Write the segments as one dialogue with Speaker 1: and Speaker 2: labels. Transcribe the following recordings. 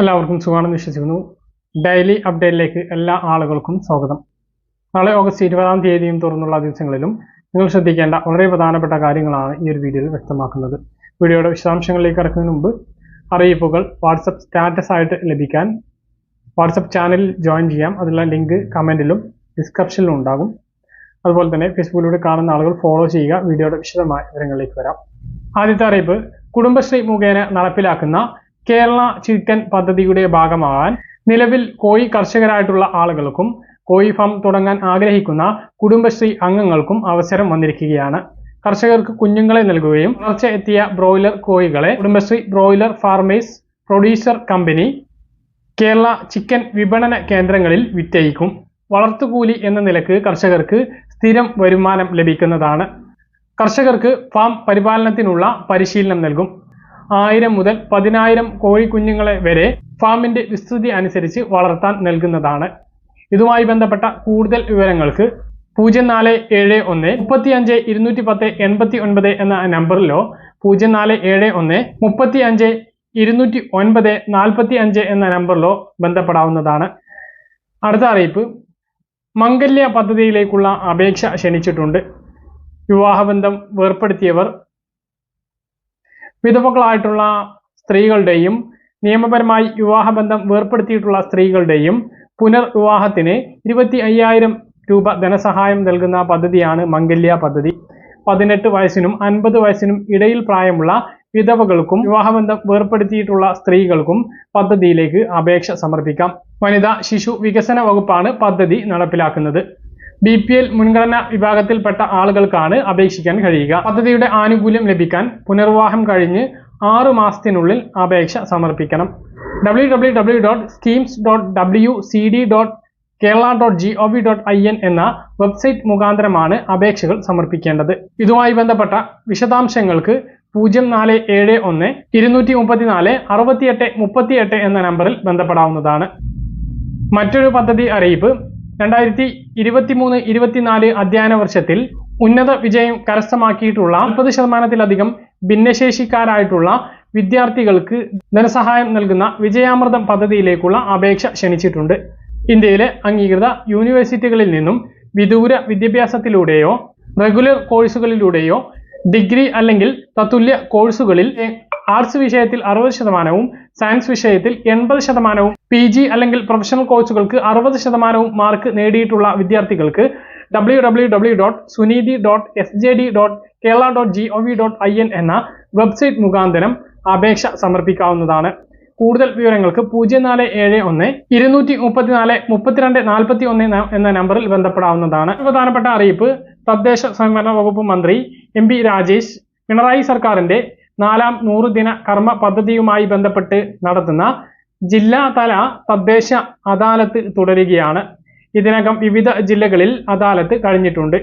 Speaker 1: എല്ലാവർക്കും സുഖമാണെന്ന് വിശ്വസിക്കുന്നു. ഡെയിലി അപ്ഡേറ്റിലേക്ക് എല്ലാ ആളുകൾക്കും സ്വാഗതം. നാളെ ഓഗസ്റ്റ് ഇരുപതാം തീയതിയും തുറന്നുള്ള ദിവസങ്ങളിലും നിങ്ങൾ ശ്രദ്ധിക്കേണ്ട വളരെ പ്രധാനപ്പെട്ട കാര്യങ്ങളാണ് ഈ ഒരു വീഡിയോയിൽ വ്യക്തമാക്കുന്നത്. വീഡിയോയുടെ വിശദാംശങ്ങളിലേക്ക് ഇറക്കുന്നതിന് മുമ്പ് അറിയിപ്പുകൾ വാട്സപ്പ് സ്റ്റാറ്റസ് ആയിട്ട് ലഭിക്കാൻ വാട്സപ്പ് ചാനലിൽ ജോയിൻ ചെയ്യാം. അതിലുള്ള ലിങ്ക് കമന്റിലും ഡിസ്ക്രിപ്ഷനിലും ഉണ്ടാകും. അതുപോലെ തന്നെ ഫേസ്ബുക്കിലൂടെ കാണുന്ന ആളുകൾ ഫോളോ ചെയ്യുക. വീഡിയോയുടെ വിശദമായ വിവരങ്ങളിലേക്ക് വരാം. ആദ്യത്തെ അറിയിപ്പ് കുടുംബശ്രീ മുഖേന നടപ്പിലാക്കുന്ന കേരള ചിക്കൻ പദ്ധതിയുടെ ഭാഗമാകാൻ നിലവിൽ കോഴി കർഷകരായിട്ടുള്ള ആളുകൾക്കും കോഴി ഫാം തുടങ്ങാൻ ആഗ്രഹിക്കുന്ന കുടുംബശ്രീ അംഗങ്ങൾക്കും അവസരം വന്നിരിക്കുകയാണ്. കർഷകർക്ക് കുഞ്ഞുങ്ങളെ നൽകുകയും വളർച്ച എത്തിയ ബ്രോയിലർ കോഴികളെ Kudumbashree broiler farmers producer company Kerala chicken വിപണന കേന്ദ്രങ്ങളിൽ വിറ്റയിക്കും വളർത്തുകൂലി എന്ന നിലയ്ക്ക് കർഷകർക്ക് സ്ഥിരം വരുമാനം ലഭിക്കുന്നതാണ്. കർഷകർക്ക് ഫാം പരിപാലനത്തിനുള്ള പരിശീലനം നൽകും. ആയിരം മുതൽ പതിനായിരം കോഴിക്കുഞ്ഞുങ്ങളെ വരെ ഫാമിന്റെ വിസ്തൃതി അനുസരിച്ച് വളർത്താൻ നൽകുന്നതാണ്. ഇതുമായി ബന്ധപ്പെട്ട കൂടുതൽ വിവരങ്ങൾക്ക് പൂജ്യം നാല് ഏഴ് ഒന്ന് മുപ്പത്തി അഞ്ച് ഇരുന്നൂറ്റി പത്ത് എൺപത്തി ഒൻപത് എന്ന നമ്പറിലോ പൂജ്യം നാല് ഏഴ് ഒന്ന് മുപ്പത്തി അഞ്ച് ഇരുന്നൂറ്റി ഒൻപത് നാൽപ്പത്തി അഞ്ച് എന്ന നമ്പറിലോ ബന്ധപ്പെടാവുന്നതാണ്. അടുത്ത അറിയിപ്പ്. മംഗല്യ പദ്ധതിയിലേക്കുള്ള അപേക്ഷ ക്ഷണിച്ചിട്ടുണ്ട്. വിവാഹബന്ധം വേർപ്പെടുത്തിയവർ വിധവകളായിട്ടുള്ള സ്ത്രീകളുടെയും നിയമപരമായി വിവാഹബന്ധം വേർപ്പെടുത്തിയിട്ടുള്ള സ്ത്രീകളുടെയും പുനർവിവാഹത്തിന് ഇരുപത്തി അയ്യായിരം രൂപ ധനസഹായം നൽകുന്ന പദ്ധതിയാണ് മംഗല്യ പദ്ധതി. പതിനെട്ട് വയസ്സിനും അൻപത് വയസ്സിനും ഇടയിൽ പ്രായമുള്ള വിധവകൾക്കും വിവാഹബന്ധം വേർപ്പെടുത്തിയിട്ടുള്ള സ്ത്രീകൾക്കും പദ്ധതിയിലേക്ക് അപേക്ഷ സമർപ്പിക്കാം. വനിതാ ശിശു വികസന വകുപ്പാണ് പദ്ധതി നടപ്പിലാക്കുന്നത്. ബി പി എൽ മുൻഗണനാ വിഭാഗത്തിൽപ്പെട്ട ആളുകൾക്കാണ് അപേക്ഷിക്കാൻ കഴിയുക. പദ്ധതിയുടെ ആനുകൂല്യം ലഭിക്കാൻ പുനർവാഹം കഴിഞ്ഞ് ആറു മാസത്തിനുള്ളിൽ അപേക്ഷ സമർപ്പിക്കണം. W W W dot schemes dot W C D dot Kerala dot G O V dot I N എന്ന വെബ്സൈറ്റ് മുഖാന്തരമാണ് അപേക്ഷകൾ സമർപ്പിക്കേണ്ടത്. ഇതുമായി ബന്ധപ്പെട്ട വിശദാംശങ്ങൾക്ക് പൂജ്യം നാല് ഏഴ് ഒന്ന് ഇരുന്നൂറ്റി മുപ്പത്തിനാല് അറുപത്തിയെട്ട് മുപ്പത്തിയെട്ട് എന്ന നമ്പറിൽ ബന്ധപ്പെടാവുന്നതാണ്. മറ്റൊരു പദ്ധതി അറിയിപ്പ് രണ്ടായിരത്തി ഇരുപത്തിമൂന്ന് ഇരുപത്തിനാല് അധ്യയന വർഷത്തിൽ ഉന്നത വിജയം കരസ്ഥമാക്കിയിട്ടുള്ള മുപ്പത് ശതമാനത്തിലധികം ഭിന്നശേഷിക്കാരായിട്ടുള്ള വിദ്യാർത്ഥികൾക്ക് ധനസഹായം നൽകുന്ന വിജയാമൃതം പദ്ധതിയിലേക്കുള്ള അപേക്ഷ ക്ഷണിച്ചിട്ടുണ്ട്. ഇന്ത്യയിലെ അംഗീകൃത യൂണിവേഴ്സിറ്റികളിൽ നിന്നും വിദൂര വിദ്യാഭ്യാസത്തിലൂടെയോ റെഗുലർ കോഴ്സുകളിലൂടെയോ ഡിഗ്രി അല്ലെങ്കിൽ തത്തുല്യ കോഴ്സുകളിൽ ആർട്സ് വിഷയത്തിൽ അറുപത് ശതമാനവും സയൻസ് വിഷയത്തിൽ എൺപത് ശതമാനവും പി ജി അല്ലെങ്കിൽ പ്രൊഫഷണൽ കോച്ചുകൾക്ക് അറുപത് ശതമാനവും മാർക്ക് നേടിയിട്ടുള്ള വിദ്യാർത്ഥികൾക്ക് W W W dot Suneethi dot S J D dot Kerala dot G O V dot I N എന്ന വെബ്സൈറ്റ് മുഖാന്തരം അപേക്ഷ സമർപ്പിക്കാവുന്നതാണ്. കൂടുതൽ വിവരങ്ങൾക്ക് പൂജ്യം നാല് ഏഴ് ഒന്ന് ഇരുന്നൂറ്റി മുപ്പത്തിനാല് മുപ്പത്തിരണ്ട് നാൽപ്പത്തി ഒന്ന് എന്ന നമ്പറിൽ ബന്ധപ്പെടാവുന്നതാണ്. പ്രധാനപ്പെട്ട അറിയിപ്പ് തദ്ദേശ സ്വയംഭരണ വകുപ്പ് മന്ത്രി എം പി രാജേഷ് പിണറായി സർക്കാരിന്റെ നാലാം നൂറ് ദിന കർമ്മ പദ്ധതിയുമായി ബന്ധപ്പെട്ട് നടത്തുന്ന ജില്ലാതല തദ്ദേശ അദാലത്ത് തുടരുകയാണ്. ഇതിനകം വിവിധ ജില്ലകളിൽ അദാലത്ത് കഴിഞ്ഞിട്ടുണ്ട്.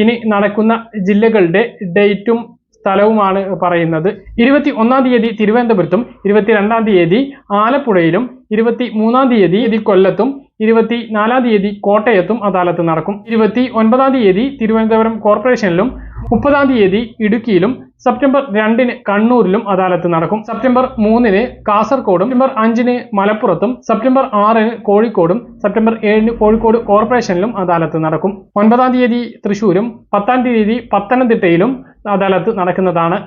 Speaker 1: ഇനി നടക്കുന്ന ജില്ലകളുടെ ഡേറ്റും സ്ഥലവുമാണ് പറയുന്നത്. ഇരുപത്തി ഒന്നാം തീയതി തിരുവനന്തപുരത്തും ഇരുപത്തിരണ്ടാം തീയതി ആലപ്പുഴയിലും ഇരുപത്തി മൂന്നാം തീയതി ഇത് കൊല്ലത്തും ഇരുപത്തി നാലാം തീയതി കോട്ടയത്തും അദാലത്ത് നടക്കും. ഇരുപത്തി ഒൻപതാം തീയതി തിരുവനന്തപുരം കോർപ്പറേഷനിലും മുപ്പതാം തീയതി ഇടുക്കിയിലും സെപ്റ്റംബർ രണ്ടിന് കണ്ണൂരിലും അദാലത്ത് നടക്കും. സെപ്റ്റംബർ മൂന്നിന് കാസർഗോഡും സെപ്റ്റംബർ അഞ്ചിന് മലപ്പുറത്തും സെപ്റ്റംബർ ആറിന് കോഴിക്കോടും സെപ്റ്റംബർ ഏഴിന് കോഴിക്കോട് കോർപ്പറേഷനിലും അദാലത്ത് നടക്കും. ഒൻപതാം തീയതി തൃശൂരും പത്താം തീയതി പത്തനംതിട്ടയിലും അദാലത്ത് നടക്കുന്നതാണ്.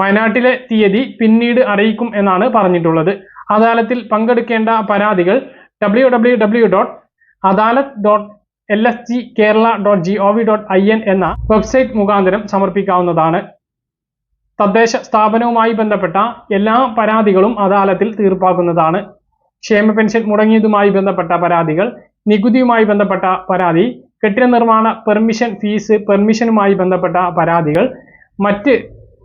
Speaker 1: വയനാട്ടിലെ തീയതി പിന്നീട് അറിയിക്കും എന്നാണ് പറഞ്ഞിട്ടുള്ളത്. അദാലത്തിൽ പങ്കെടുക്കേണ്ട പരാതികൾ W W W dot adalat dot L S G Kerala dot G O V dot I N എന്ന വെബ്സൈറ്റ് മുഖാന്തരം സമർപ്പിക്കാവുന്നതാണ്. തദ്ദേശ സ്ഥാപനവുമായി ബന്ധപ്പെട്ട എല്ലാ പരാതികളും അദാലത്തിൽ തീർപ്പാക്കുന്നതാണ്. ക്ഷേമ പെൻഷൻ മുടങ്ങിയതുമായി ബന്ധപ്പെട്ട പരാതികൾ നികുതിയുമായി ബന്ധപ്പെട്ട പരാതി കെട്ടിട നിർമ്മാണ പെർമിഷൻ ഫീസ് പെർമിഷനുമായി ബന്ധപ്പെട്ട പരാതികൾ മറ്റ്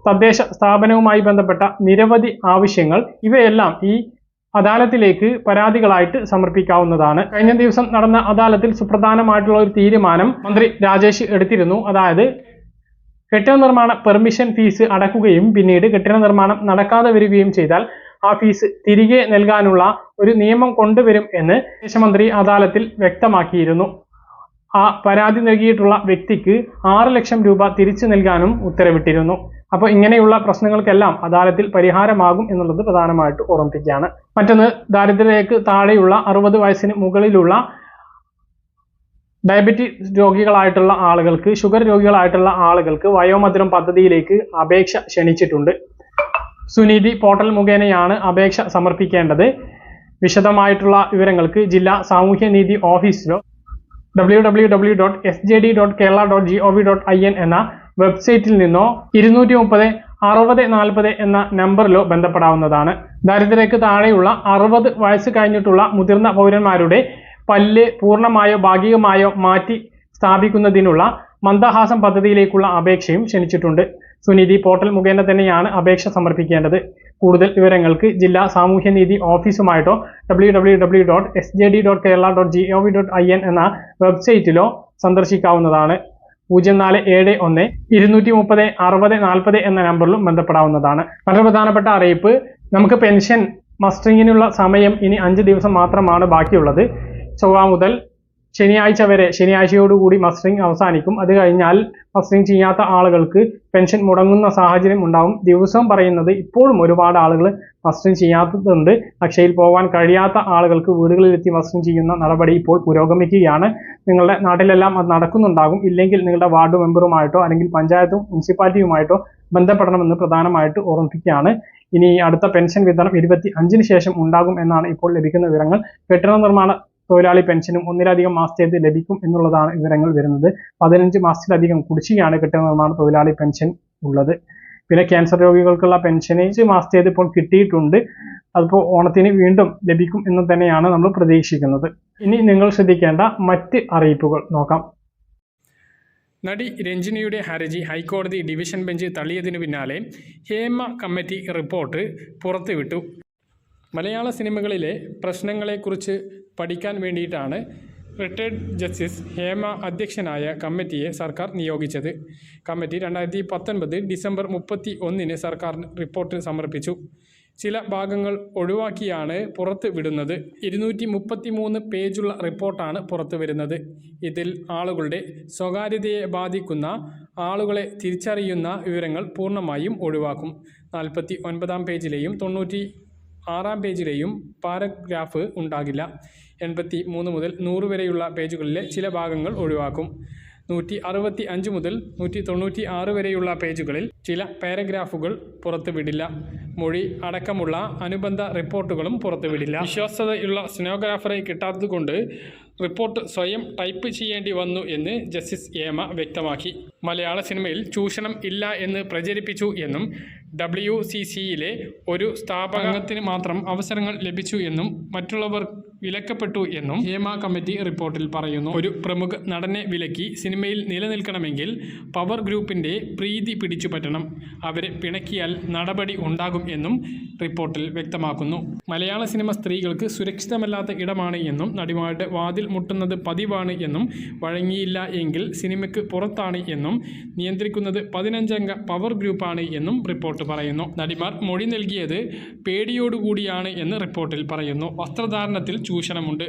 Speaker 1: തദ്ദേശ സ്ഥാപനവുമായി ബന്ധപ്പെട്ട നിരവധി ആവശ്യങ്ങൾ ഇവയെല്ലാം ഈ അദാലത്തിലേക്ക് പരാതികളായിട്ട് സമർപ്പിക്കാവുന്നതാണ്. കഴിഞ്ഞ ദിവസം നടന്ന അദാലത്തിൽ സുപ്രധാനമായിട്ടുള്ള ഒരു തീരുമാനം മന്ത്രി രാജേഷ് എടുത്തിരുന്നു. അതായത് കെട്ടിട നിർമ്മാണ പെർമിഷൻ ഫീസ് അടക്കുകയും പിന്നീട് കെട്ടിട നിർമ്മാണം നടക്കാതെ വരികയും ചെയ്താൽ ആ ഫീസ് തിരികെ നൽകാനുള്ള ഒരു നിയമം കൊണ്ടുവരും എന്ന് വിദേശമന്ത്രി അദാലത്തിൽ വ്യക്തമാക്കിയിരുന്നു. ആ പരാതി നൽകിയിട്ടുള്ള വ്യക്തിക്ക് ആറ് ലക്ഷം രൂപ തിരിച്ചു നൽകാനും ഉത്തരവിട്ടിരുന്നു. അപ്പോൾ ഇങ്ങനെയുള്ള പ്രശ്നങ്ങൾക്കെല്ലാം അദാലത്തിൽ പരിഹാരമാകും എന്നുള്ളത് പ്രധാനമായിട്ട് ഓർമ്മിപ്പിക്കുകയാണ്. മറ്റൊന്ന് ദാരിദ്ര്യരേഖയ്ക്ക് താഴെയുള്ള അറുപത് വയസ്സിന് മുകളിലുള്ള ഡയബറ്റിസ് രോഗികളായിട്ടുള്ള ആളുകൾക്ക് ഷുഗർ രോഗികളായിട്ടുള്ള ആളുകൾക്ക് വയോമധുരം പദ്ധതിയിലേക്ക് അപേക്ഷ ക്ഷണിച്ചിട്ടുണ്ട്. സുനീതി പോർട്ടൽ മുഖേനയാണ് അപേക്ഷ സമർപ്പിക്കേണ്ടത്. വിശദമായിട്ടുള്ള വിവരങ്ങൾക്ക് ജില്ലാ സാമൂഹ്യനീതി ഓഫീസിലോ ഡബ്ല്യൂ എന്ന വെബ്സൈറ്റിൽ നിന്നോ ഇരുന്നൂറ്റി മുപ്പത് അറുപത് നാൽപ്പത് എന്ന നമ്പറിലോ ബന്ധപ്പെടാവുന്നതാണ്. ദാരിദ്ര്യക്ക് താഴെയുള്ള അറുപത് വയസ്സ് കഴിഞ്ഞിട്ടുള്ള മുതിർന്ന പൗരന്മാരുടെ പല്ല് പൂർണമായോ ഭാഗികമായോ മാറ്റി സ്ഥാപിക്കുന്നതിനുള്ള മന്ദഹാസം പദ്ധതിയിലേക്കുള്ള അപേക്ഷയും ക്ഷണിച്ചിട്ടുണ്ട്. സുനിധി പോർട്ടൽ മുഖേന തന്നെയാണ് അപേക്ഷ സമർപ്പിക്കേണ്ടത്. കൂടുതൽ വിവരങ്ങൾക്ക് ജില്ലാ സാമൂഹ്യനീതി ഓഫീസുമായിട്ടോ W W W dot S J D dot Kerala dot G O V dot I N എന്ന വെബ്സൈറ്റിലോ സന്ദർശിക്കാവുന്നതാണ്. പൂജ്യം നാല് ഏഴ് ഒന്ന് ഇരുന്നൂറ്റി മുപ്പത് അറുപത് നാൽപ്പത് എന്ന നമ്പറിലും ബന്ധപ്പെടാവുന്നതാണ്. വളരെ പ്രധാനപ്പെട്ട അറിയിപ്പ് നമുക്ക് പെൻഷൻ മസ്റ്ററിങ്ങിനുള്ള സമയം ഇനി അഞ്ച് ദിവസം മാത്രമാണ് ബാക്കിയുള്ളത്. ചൊവ്വ മുതൽ ശനിയാഴ്ച വരെ ശനിയാഴ്ചയോടുകൂടി മസ്റ്ററിംഗ് അവസാനിക്കും. അത് കഴിഞ്ഞാൽ മസ്റ്ററിംഗ് ചെയ്യാത്ത ആളുകൾക്ക് പെൻഷൻ മുടങ്ങുന്ന സാഹചര്യം ഉണ്ടാവും. ദിവസവും പറയുന്നത് ഇപ്പോഴും ഒരുപാട് ആളുകൾ മസ്റ്ററിംഗ് ചെയ്യാത്തതുണ്ട്. അക്ഷയിൽ പോകാൻ കഴിയാത്ത ആളുകൾക്ക് വീടുകളിലെത്തി മസ്റ്ററിംഗ് ചെയ്യുന്ന നടപടി ഇപ്പോൾ പുരോഗമിക്കുകയാണ്. നിങ്ങളുടെ നാട്ടിലെല്ലാം അത് നടക്കുന്നുണ്ടാകും. ഇല്ലെങ്കിൽ നിങ്ങളുടെ വാർഡ് മെമ്പറുമായിട്ടോ അല്ലെങ്കിൽ പഞ്ചായത്തും മുനിസിപ്പാലിറ്റിയുമായിട്ടോ ബന്ധപ്പെടണമെന്ന് പ്രധാനമായിട്ട് ഓർമ്മിപ്പിക്കുകയാണ്. ഇനി അടുത്ത പെൻഷൻ വിതരണം ഇരുപത്തി അഞ്ചിന് ശേഷം ഉണ്ടാകും എന്നാണ് ഇപ്പോൾ ലഭിക്കുന്ന വിവരങ്ങൾ. കെട്ടിട നിർമ്മാണ തൊഴിലാളി പെൻഷനും ഒന്നിലധികം മാസത്തേത് ലഭിക്കും എന്നുള്ളതാണ് വിവരങ്ങൾ വരുന്നത്. പതിനഞ്ച് മാസത്തിലധികം കുടിശ്ശികയാണ് കിട്ടുന്നതെന്നാണ് തൊഴിലാളി പെൻഷൻ ഉള്ളത്. പിന്നെ ക്യാൻസർ രോഗികൾക്കുള്ള അഞ്ച് മാസത്തേത് ഇപ്പോൾ കിട്ടിയിട്ടുണ്ട്. അതിപ്പോൾ ഓണത്തിന് വീണ്ടും ലഭിക്കും എന്ന് തന്നെയാണ് നമ്മൾ പ്രതീക്ഷിക്കുന്നത്. ഇനി നിങ്ങൾ ശ്രദ്ധിക്കേണ്ട മറ്റ് അറിയിപ്പുകൾ നോക്കാം. നടി രഞ്ജിനിയുടെ ഹർജി ഹൈക്കോടതി ഡിവിഷൻ ബെഞ്ച് തള്ളിയതിനു പിന്നാലെ ഹേമ കമ്മിറ്റി റിപ്പോർട്ട് പുറത്തുവിട്ടു. മലയാള സിനിമകളിലെ പ്രശ്നങ്ങളെക്കുറിച്ച് പഠിക്കാൻ വേണ്ടിയിട്ടാണ് റിട്ടയർഡ് ജസ്റ്റിസ് ഹേമ അധ്യക്ഷനായ കമ്മിറ്റിയെ സർക്കാർ നിയോഗിച്ചത്. കമ്മിറ്റി രണ്ടായിരത്തി പത്തൊൻപത് ഡിസംബർ മുപ്പത്തി ഒന്നിന് സർക്കാരിന് റിപ്പോർട്ട് സമർപ്പിച്ചു. ചില ഭാഗങ്ങൾ ഒഴിവാക്കിയാണ് പുറത്ത് വിടുന്നത്. ഇരുന്നൂറ്റി മുപ്പത്തി മൂന്ന് പേജുള്ള റിപ്പോർട്ടാണ് പുറത്തു വരുന്നത്. ഇതിൽ ആളുകളുടെ സ്വകാര്യതയെ ബാധിക്കുന്ന ആളുകളെ തിരിച്ചറിയുന്ന വിവരങ്ങൾ പൂർണമായും ഒഴിവാക്കും. നാൽപ്പത്തി ഒൻപതാം പേജിലെയും തൊണ്ണൂറ്റി ആറാം പേജിലെയും പാരഗ്രാഫ് ഉണ്ടാകില്ല. എൺപത്തി മൂന്ന് മുതൽ നൂറ് വരെയുള്ള പേജുകളിലെ ചില ഭാഗങ്ങൾ ഒഴിവാക്കും. നൂറ്റി അറുപത്തി അഞ്ച് മുതൽ നൂറ്റി തൊണ്ണൂറ്റി ആറ് വരെയുള്ള പേജുകളിൽ ചില പാരഗ്രാഫുകൾ പുറത്തുവിടില്ല. മൊഴി അടക്കമുള്ള അനുബന്ധ റിപ്പോർട്ടുകളും പുറത്തുവിടില്ല. വിശ്വാസ്യതയുള്ള സ്നോഗ്രാഫറെ കിട്ടാത്തതുകൊണ്ട് റിപ്പോർട്ട് സ്വയം ടൈപ്പ് ചെയ്യേണ്ടി വന്നു എന്ന് ജസ്റ്റിസ് ഏമ വ്യക്തമാക്കി. മലയാള സിനിമയിൽ ചൂഷണം ഇല്ല എന്ന് പ്രചരിപ്പിച്ചു എന്നും ഡബ്ല്യു സി സിയിലെ ഒരു സ്ഥാപകത്തിന് മാത്രം അവസരങ്ങൾ ലഭിച്ചു എന്നും മറ്റുള്ളവർ വിലക്കപ്പെട്ടു എന്നും ഹേമ കമ്മിറ്റി റിപ്പോർട്ടിൽ പറയുന്നു. ഒരു പ്രമുഖ നടനെ വിലക്കി സിനിമയിൽ നിലനിൽക്കണമെങ്കിൽ പവർ ഗ്രൂപ്പിന്റെ പ്രീതി പിടിച്ചുപറ്റണം അവരെ പിണക്കിയാൽ നടപടി ഉണ്ടാകും എന്നും റിപ്പോർട്ടിൽ വ്യക്തമാക്കുന്നു. മലയാള സിനിമ സ്ത്രീകൾക്ക് സുരക്ഷിതമല്ലാത്ത ഇടമാണ് എന്നും നടിമാരുടെ വാതിൽ മുട്ടുന്നത് പതിവാണ് എന്നും വഴങ്ങിയില്ല എങ്കിൽ സിനിമയ്ക്ക് പുറത്താണ് എന്നും നിയന്ത്രിക്കുന്നത് പതിനഞ്ചംഗ പവർ ഗ്രൂപ്പാണ് എന്നും റിപ്പോർട്ട് പറയുന്നു. നടിമാർ മൊഴി നൽകിയത് പേടിയോടുകൂടിയാണ് എന്ന് റിപ്പോർട്ടിൽ പറയുന്നു. വസ്ത്രധാരണത്തിൽ ചൂഷണമുണ്ട്.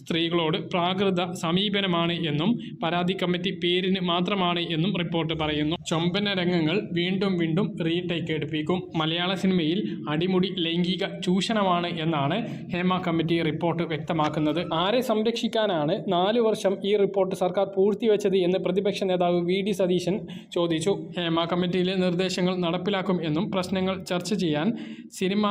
Speaker 1: സ്ത്രീകളോട് പ്രാകൃത സമീപനമാണ് എന്നും പരാതി കമ്മിറ്റി പേരിന് മാത്രമാണ് എന്നും റിപ്പോർട്ട് പറയുന്നു. ചൊമ്പന രംഗങ്ങൾ വീണ്ടും വീണ്ടും റീടേക്ക് എടുപ്പിക്കും. മലയാള സിനിമയിൽ അടിമുടി ലൈംഗിക ചൂഷണമാണ് എന്നാണ് ഹേമ കമ്മിറ്റി റിപ്പോർട്ട് വ്യക്തമാക്കുന്നത്. ആരെ സംരക്ഷിക്കാനാണ് നാലു വർഷം ഈ റിപ്പോർട്ട് സർക്കാർ പൂഴ്ത്തിവെച്ചത് എന്ന് പ്രതിപക്ഷ നേതാവ് വി ഡി സതീശൻ ചോദിച്ചു. ഹേമ കമ്മിറ്റിയിലെ നിർദ്ദേശങ്ങൾ നടപ്പിലാക്കും എന്നും പ്രശ്നങ്ങൾ ചർച്ച ചെയ്യാൻ സിനിമ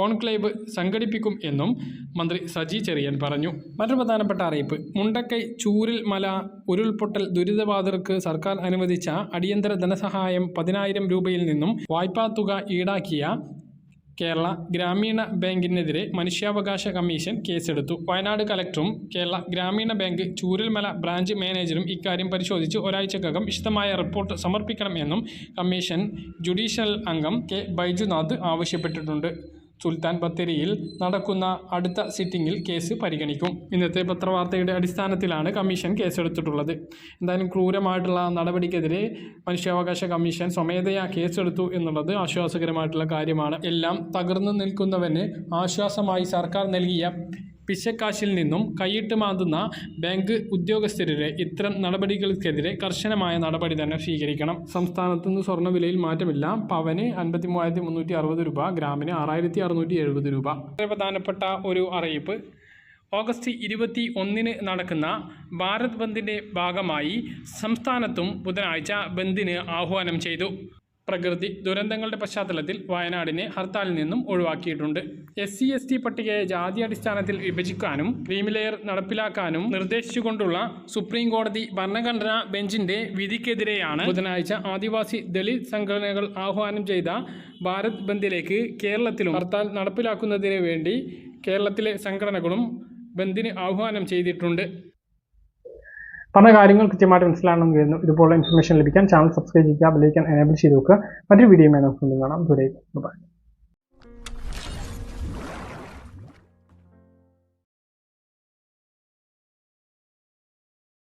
Speaker 1: കോൺക്ലേവ് സംഘടിപ്പിക്കും എന്നും മന്ത്രി സജി ചെറിയൻ പറഞ്ഞു. മറ്റൊരു പ്രധാനപ്പെട്ട അറിയിപ്പ്. മുണ്ടക്കൈ ചൂരിൽ മല ഉരുൾപൊട്ടൽ ദുരിതബാധിതർക്ക് സർക്കാർ അനുവദിച്ച അടിയന്തര ധനസഹായം പതിനായിരം രൂപയിൽ നിന്നും വായ്പാ തുക ഈടാക്കിയ കേരള ഗ്രാമീണ ബാങ്കിനെതിരെ മനുഷ്യാവകാശ കമ്മീഷൻ കേസെടുത്തു. വയനാട് കലക്ടറും കേരള ഗ്രാമീണ ബാങ്ക് ചൂരൽമല ബ്രാഞ്ച് മാനേജരും ഇക്കാര്യം പരിശോധിച്ച് ഒരാഴ്ചക്കകം വിശദമായ റിപ്പോർട്ട് സമർപ്പിക്കണമെന്നും കമ്മീഷൻ ജുഡീഷ്യൽ അംഗം കെ ബൈജുനാഥ് ആവശ്യപ്പെട്ടിട്ടുണ്ട്. സുൽത്താൻ ബത്തേരിയിൽ നടക്കുന്ന അടുത്ത സിറ്റിംഗിൽ കേസ് പരിഗണിക്കും. ഇന്നത്തെ പത്രവാർത്തയുടെ അടിസ്ഥാനത്തിലാണ് കമ്മീഷൻ കേസെടുത്തിട്ടുള്ളത്. എന്തായാലും ക്രൂരമായിട്ടുള്ള നടപടിക്കെതിരെ മനുഷ്യാവകാശ കമ്മീഷൻ സ്വമേധയാ കേസെടുത്തു എന്നുള്ളത് ആശ്വാസകരമായിട്ടുള്ള കാര്യമാണ്. എല്ലാം തകർന്നു നിൽക്കുന്നവന് ആശ്വാസമായി സർക്കാർ നൽകിയ പിശക്കാശിൽ നിന്നും കൈയിട്ട് മാന്തുന്ന ബാങ്ക് ഉദ്യോഗസ്ഥരുടെ ഇത്തരം നടപടികൾക്കെതിരെ കർശനമായ നടപടി തന്നെ സ്വീകരിക്കണം. സംസ്ഥാനത്ത് നിന്ന് സ്വർണവിലയിൽ മാറ്റമില്ല. പവന് അൻപത്തി മൂവായിരത്തി മുന്നൂറ്റി അറുപത് രൂപ ഗ്രാമിന് ആറായിരത്തി അറുന്നൂറ്റി എഴുപത് രൂപ. വളരെ പ്രധാനപ്പെട്ട ഒരു അറിയിപ്പ്. ഓഗസ്റ്റ് ഇരുപത്തി ഒന്നിന് നടക്കുന്ന ഭാരത് ബന്ദിന്റെ ഭാഗമായി സംസ്ഥാനത്തും ബുധനാഴ്ച ബന്ദിന് ആഹ്വാനം ചെയ്തു. പ്രകൃതി ദുരന്തങ്ങളുടെ പശ്ചാത്തലത്തിൽ വയനാടിനെ ഹർത്താലിൽ നിന്നും ഒഴിവാക്കിയിട്ടുണ്ട്. എസ് സി എസ് ടി പട്ടികയെ ജാതി അടിസ്ഥാനത്തിൽ വിഭജിക്കാനും ക്രീമിലെയർ നടപ്പിലാക്കാനും നിർദ്ദേശിച്ചുകൊണ്ടുള്ള സുപ്രീം കോടതി ഭരണഘടനാ ബെഞ്ചിന്റെ വിധിക്കെതിരെയാണ് ബുധനാഴ്ച ആദിവാസി ദളിത് സംഘടനകൾ ആഹ്വാനം ചെയ്ത ഭാരത് ബന്ദിലേക്ക് കേരളത്തിലും ഹർത്താൽ നടപ്പിലാക്കുന്നതിന് വേണ്ടി കേരളത്തിലെ സംഘടനകളും ബന്ദിന് ആഹ്വാനം ചെയ്തിട്ടുണ്ട്. പറഞ്ഞ കാര്യങ്ങൾ കൃത്യമായിട്ട് മനസ്സിലാണെന്ന് ഇതുപോലുള്ള ഇൻഫർമേഷൻ ലഭിക്കാൻ ചാനൽ സബ്സ്ക്രൈബ് ചെയ്യുക ബെല്ലൈക്കൻ എനേബിൾ ചെയ്ത് വെക്കുക. മറ്റൊരു വീഡിയോയുമായി നമുക്ക് കാണാം. ബൈ